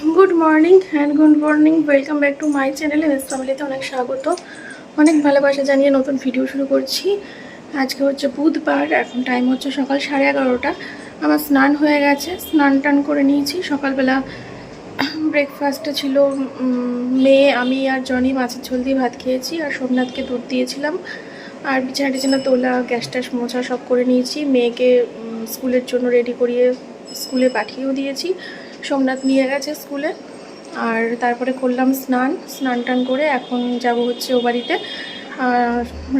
Good morning and good morning welcome back to my চ্যানেলে best ফ্যামিলিতে অনেক স্বাগত। অনেক ভালোবাসা জানিয়ে নতুন ভিডিও শুরু করছি। আজকে হচ্ছে বুধবার, এখন টাইম হচ্ছে সকাল সাড়ে এগারোটা। আমার স্নান হয়ে গেছে, স্নান টান করে নিয়েছি। সকালবেলা ব্রেকফাস্টে ছিল মেয়ে আমি আর জনি মাছের ঝোল দিয়ে ভাত খেয়েছি আর সোমনাথকে দুধ দিয়েছিলাম। আর বিছানা টিছানা তোলা, গ্যাস ট্যাস মোছা সব করে নিয়েছি। মেয়েকে স্কুলের জন্য রেডি করিয়ে স্কুলে পাঠিয়েও দিয়েছি। সোমনাথ নিয়ে গেছে স্কুলে। আর তারপরে করলাম স্নান। স্নান টান করে এখন যাব হচ্ছে ও বাড়িতে। আর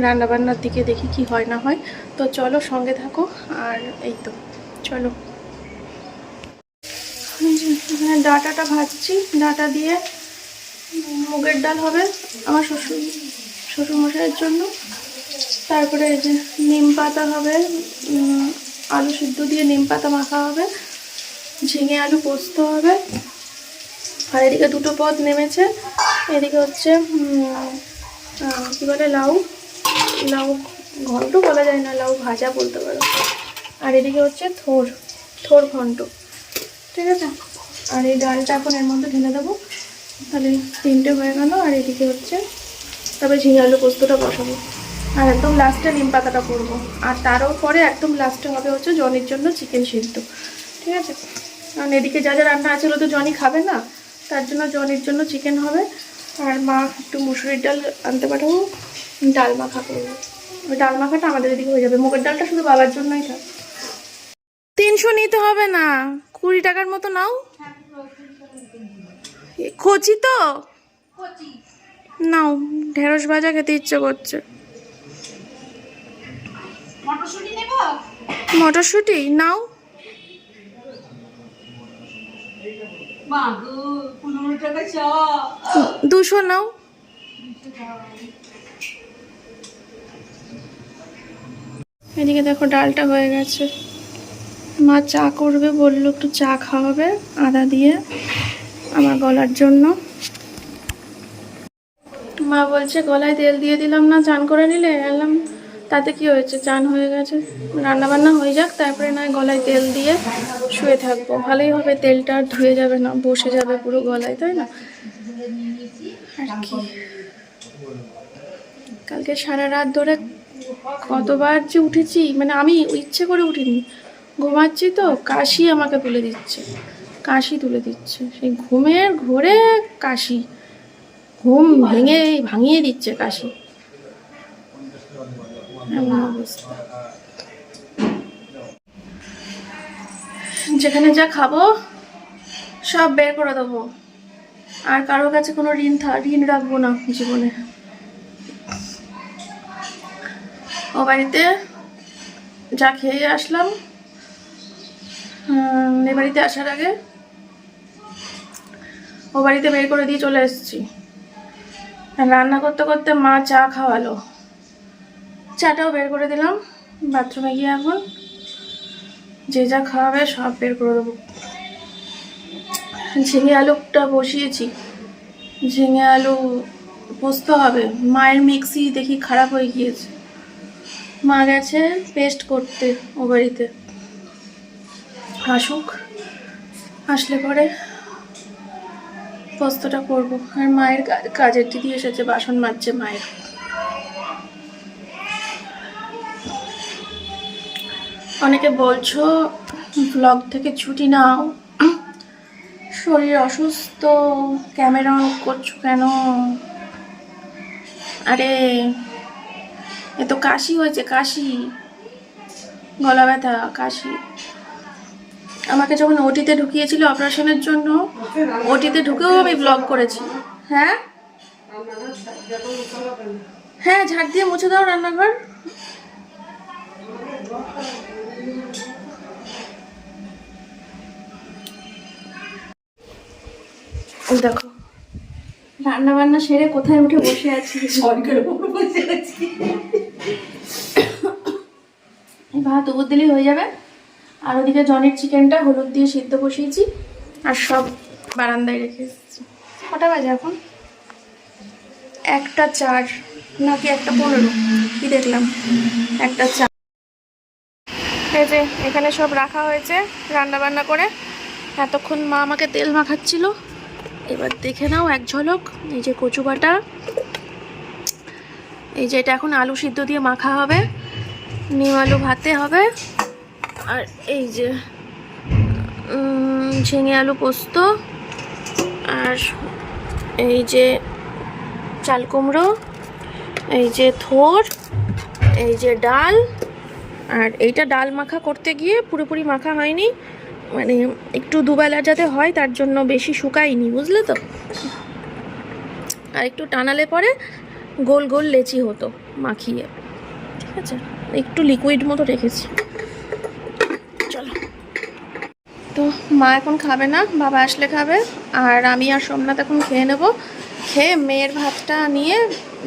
রান্নাবান্নার দিকে দেখি কি হয় না হয়। তো চলো সঙ্গে থাকো। আর এই তো, চলো। ডাটাটা ভাজছি। ডাটা দিয়ে মুগের ডাল হবে আমার শ্বশুর, শ্বশুরমশাইয়ের জন্য। তারপরে এই যে নিম পাতা হবে আলু সিদ্ধ দিয়ে নিম পাতা মাখা হবে। ঝিঙে আলু পোস্ত হবে। আর এদিকে দুটো পদ নেমেছে। এদিকে হচ্ছে কি বলে, লাউ। লাউ ঘন্ট বলা যায় না, লাউ ভাজা বলতে পারো। আর এদিকে হচ্ছে থোর থোর ঘন্ট। ঠিক আছে? আর এই ডালটা এখন এর মধ্যে ঢেলে দেবো। তাহলে তিনটে হয়ে গেল। আর এদিকে হচ্ছে তবে ঝিঙে আলু পোস্তটা বসাবো। আর একদম লাস্টে নিম পাতাটা করব। আর তারও পরে একদম লাস্টে হবে হচ্ছে জনির জন্য চিকেন সিদ্ধ। ঠিক আছে? কারণ এদিকে যা যা রান্না আছে তো জনি খাবে না। তার জন্য জনির জন্য চিকেন হবে। আর মা একটু মুসুরির ডাল আনতে পাঠাবো। ডাল মাখা করব। ওই ডাল মাখাটা আমাদের এদিকে হয়ে যাবে। মুগের ডালটা শুধু বাবার জন্যই থাক। তিনশো নিতে হবে না। কুড়ি টাকার মতো নাও। কচি তো? নাও ঢেঁড়স ভাজা খেতে ইচ্ছে করছে। মটরশুঁটি? নাও মা গো পনেরো টাকা চ দুশো নাও। এদিকে দেখো ডালটা হয়ে গেছে। মা চা করবে, বলল একটু চা খাওয়াবে, আদা দিয়ে আমার গলার জন্য। মা বলছে, গলায় তেল দিয়ে দিলাম না, চান করে নিলে? এলাম তাতে কি হয়েছে? চান হয়ে গেছে। রান্না বান্না হয়ে যাক, তারপরে নয় গলায় তেল দিয়ে শুয়ে থাকব। ভালোই হবে, তেলটা ধুয়ে যাবে না, বসে যাবে পুরো গলায়, তাই না? আর কি? কালকে সারা রাত ধরে কতবার যে উঠেছি মানে আমি ইচ্ছে করে উঠিনি। ঘুমাচ্ছি তো, কাশি আমাকে তুলে দিচ্ছে। কাশি তুলে দিচ্ছে। সেই ঘুমের ঘোরে কাশি। ঘুম ভেঙে, ভাঙিয়ে দিচ্ছে কাশি। যেখানে যা খাব, সব বের করে দেবো। আর কারোর কাছে কোনো ঋণ ঋণ রাখব না জীবনে। ও বাড়িতে যা খেয়ে আসলাম এ বাড়িতে আসার আগে ও বাড়িতে বের করে দিয়ে চলে এসেছি। রান্না করতে করতে মা চা খাওয়ালো। চাটাও বের করে দিলাম, বাথরুমে গিয়ে এখন যে যা খাওয়াবে সব বের করে দেবো। ঝিঙে আলুটা বসিয়েছি, ঝিঙে আলু পোস্ত হবে, মায়ের মিক্সি দেখি খারাপ হয়ে গিয়েছে। মা গেছে পেস্ট করতে ও বাড়িতে। আসুক, আসলে পরে পোস্তটা করব। আর মায়ের কাজের দিদি এসেছে, বাসন মাজছে মায়ের। অনেকে বলছো ব্লগ থেকে ছুটি নাও। শরীর অসুস্থ ক্যামেরা অন করছ কেন? আরে, এ তো কাশি হয়েছে, কাশি। গলা ব্যথা, কাশি। আমাকে যখন ওটিতে ঢুকিয়েছিল অপারেশনের জন্য, ওটিতে ঢুকেও আমি ব্লগ করেছি। হ্যাঁ? হ্যাঁ ঝাড় দিয়ে মুছে দাও রান্নাঘর। দেখো। রান্না বান্না সেরে কোথায় উঠে বসে আছি? বসে আছি। ভাত উপর দিলেই হয়ে যাবে। আর ওদিকে জনের চিকেনটা হলুদ দিয়ে সিদ্ধ বসিয়েছি আর সব বারান্দায় রেখে এসেছি। কটা বাজে এখন? একটা চার নাকি একটা পনেরো? কি দেখলাম? একটা চার। এই যে এখানে সব রাখা হয়েছে রান্না বান্না করে। এতক্ষণ মা আমাকে তেল মাখাচ্ছিল। এবার দেখে নাও এক ঝলক, এই যে কচু বাটা। এই যে এটা এখন আলু সিদ্ধ দিয়ে মাখা হবে, নিম আলু ভাতে হবে, আর এই যে ঝিঙে আলু পোস্ত, আর এই যে চাল কুমড়ো, এই যে থোর, এই যে ডাল, আর এইটা ডাল মাখা করতে গিয়ে পুরোপুরি মাখা হয়নি। মানে একটু দুবেলা যাতে হয়, তার জন্য বেশি শুকায়নি, বুঝলে তো? আর একটু টানালে পরে গোল গোল লেচি হতো মাখিয়ে। ঠিক আছে? একটু লিকুইড মতো রেখেছি। চলো। তো মা এখন খাবে না, বাবা আসলে খাবে, আর আমি আর সোমনাথ এখন খেয়ে নেব। খেয়ে মেয়ের ভাতটা নিয়ে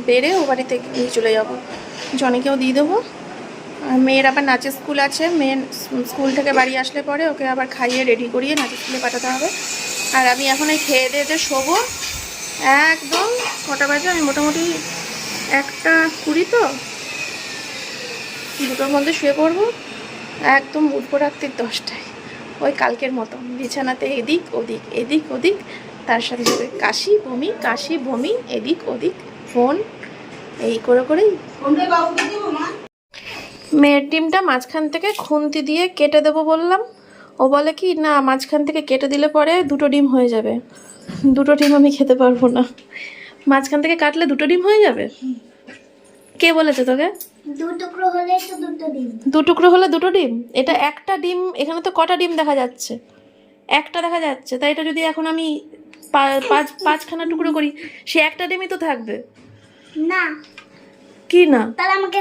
বেড়ে ও বাড়িতে নিয়ে চলে যাব। জনিকেও দিয়ে দেবো। মেয়ের আবার নাচের স্কুল আছে। মেয়ের স্কুল থেকে বাড়ি আসলে পরে ওকে আবার খাইয়ে রেডি করিয়ে নাচের স্কুলে পাঠাতে হবে। আর আমি এখন এই খেয়ে দিয়ে যে শোবো, একদম কটা বাজে, আমি মোটামুটি একটা কুড়ি তো, দুটোর মধ্যে শুয়ে পড়ব, একদম উঠবো রাত্রির দশটায়। ওই কালকের মতো, বিছানাতে এদিক ওদিক এদিক ওদিক, তার সাথে সাথে কাশি, বমি কাশি, বমি, এদিক ওদিক, ফোন, এই করে করেই কোনটা বাবুকে দেবো মা মেয়ের ডিমটা মাঝখান থেকে খুন্তি দিয়ে কেটে দেবো বললাম। ও বলে কি না মাঝখান থেকে কেটে দিলে পরে দুটো ডিম হয়ে যাবে। দুটো ডিম আমি খেতে পারব না। মাঝখান থেকে কাটলে দুটো ডিম হয়ে যাবে? কে বলেছে তোকে? দু টুকরো হলে দুটো দু টুকরো হলে দুটো ডিম? এটা একটা ডিম এখানে তো কটা ডিম দেখা যাচ্ছে। একটা দেখা যাচ্ছে। তাই এটা যদি এখন আমি পাঁচ পাঁচখানা টুকরো করি সে একটা ডিমই তো থাকবে। না কি না? তাহলে আমাকে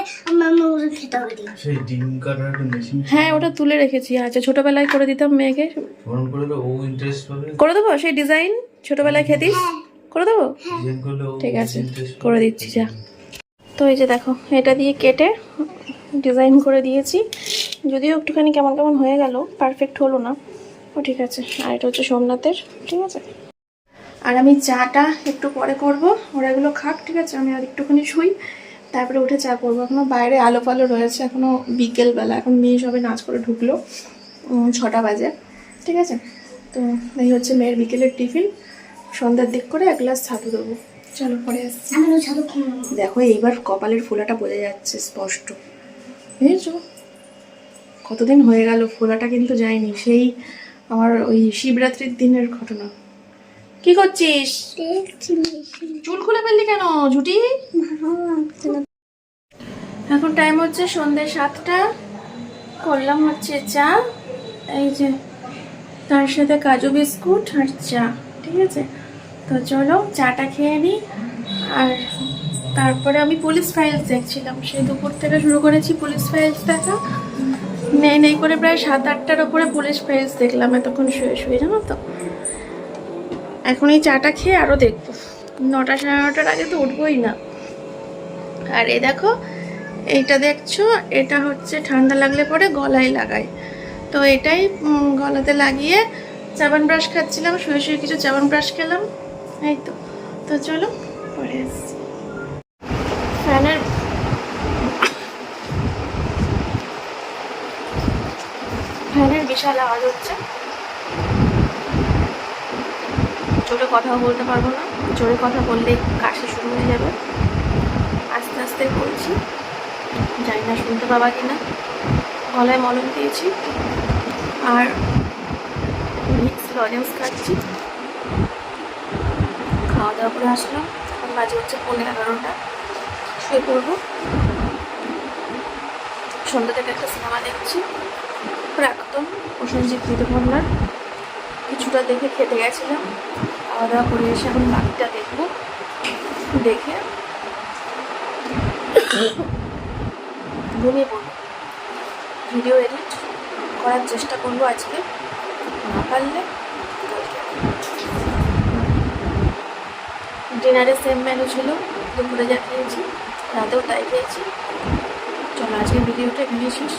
খেতে হবে সেই ডিম কাটার একটা মেশিন হ্যাঁ ওটা তুলে রেখেছি। আচ্ছা ছোটবেলায় করে দিতাম মেয়েকে। ফোন করলে ও ইন্টারেস্ট পাবে? করে দেবো? সেই ডিজাইন ছোটবেলায় খেতিস? করে দেবো? ও ঠিক আছে করে দিচ্ছি যা। তো এই যে দেখো এটা দিয়ে কেটে ডিজাইন করে দিয়েছি। যদিও একটুখানি কেমন কেমন হয়ে গেল পারফেক্ট হলো না। ও ঠিক আছে আর এটা হচ্ছে সোমনাথের ঠিক আছে? আর আমি চাটা একটু পরে করব। ওরা এগুলো খাক ঠিক আছে? আমি আর একটুখানি শুই। তারপরে উঠে চা করব। এখনও বাইরে আলো ফালো রয়েছে এখনও বিকেলবেলা। এখন মেয়ে সবে নাচ করে ঢুকলো ছটা বাজে ঠিক আছে? তো এই হচ্ছে মেয়ের বিকেলের টিফিন। সন্ধ্যার দিক করে এক গ্লাস ছাতু দেবো। চলো পরে আসছি। দেখো এইবার কপালের ফোলাটা বোঝা যাচ্ছে স্পষ্ট। বুঝেছ কতদিন হয়ে গেল ফোলাটা কিন্তু যায়নি। সেই আমার ওই শিবরাত্রির দিনের ঘটনা। কি করছিস? চুল খুলে ফেললি কেন, ঝুটি। এখন টাইম হচ্ছে সন্ধ্যে সাতটা। করলাম হচ্ছে চা, এই যে তার সাথে কাজু বিস্কুট আর চা, ঠিক আছে? তো চলো চাটা খেয়ে নিই আর তারপরে আমি পুলিশ ফাইলস দেখছিলাম। সেই দুপুর থেকে শুরু করেছি পুলিশ ফাইলস দেখা। নেই নেই করে প্রায় সাত আটটার ওপরে পুলিশ ফাইলস দেখলাম। এতক্ষণ শুয়ে শুয়ে, জানো তো? এখন এই চাটা খেয়ে আরও দেখব। নটা সাড়ে নটার আগে তো উঠবোই না। আর এ দেখো, এইটা দেখছ, এটা হচ্ছে ঠান্ডা লাগলে পরে গলায় লাগাই তো এটাই গলাতে লাগিয়ে চাবান ব্রাশ খাচ্ছিলাম, শুয়ে শুয়ে কিছু চাবান ব্রাশ খেলাম। এই তো তো চলো, পরে ফ্যানের ফ্যানের বিশাল আওয়াজ হচ্ছে। জোরে কথাও বলতে পারব না? জোরে কথা বললে কাশি শুরু হয়ে যাবে। আস্তে আস্তে বলছি, জানি না শুনতে পাবা কিনা। গলায় মলম দিয়েছি, আর ভিক্স লজেন্স খাচ্ছি। খাওয়া দাওয়া করে আসলাম। এখন বাজে হচ্ছে পনেরো এগারোটা। শুয়ে পড়ব। সন্ধ্যা থেকে একটা সিনেমা দেখছি। প্রাক্তন প্রসেনজিৎ ঋতুপর্ণার কিছুটা দেখে খেতে গেছিলাম। খাওয়া দাওয়া করে এসে এখন বাকিটা দেখব। দেখে ঘুমিয়ে পড়ব। ভিডিও এডিট করার চেষ্টা করব আজকে। না পারলে ডিনারে সেম মেনু ছিল। দুপুরে যা খেয়েছি, রাতেও তাই খেয়েছি। চলো আজকে ভিডিওটা এখানে শেষ।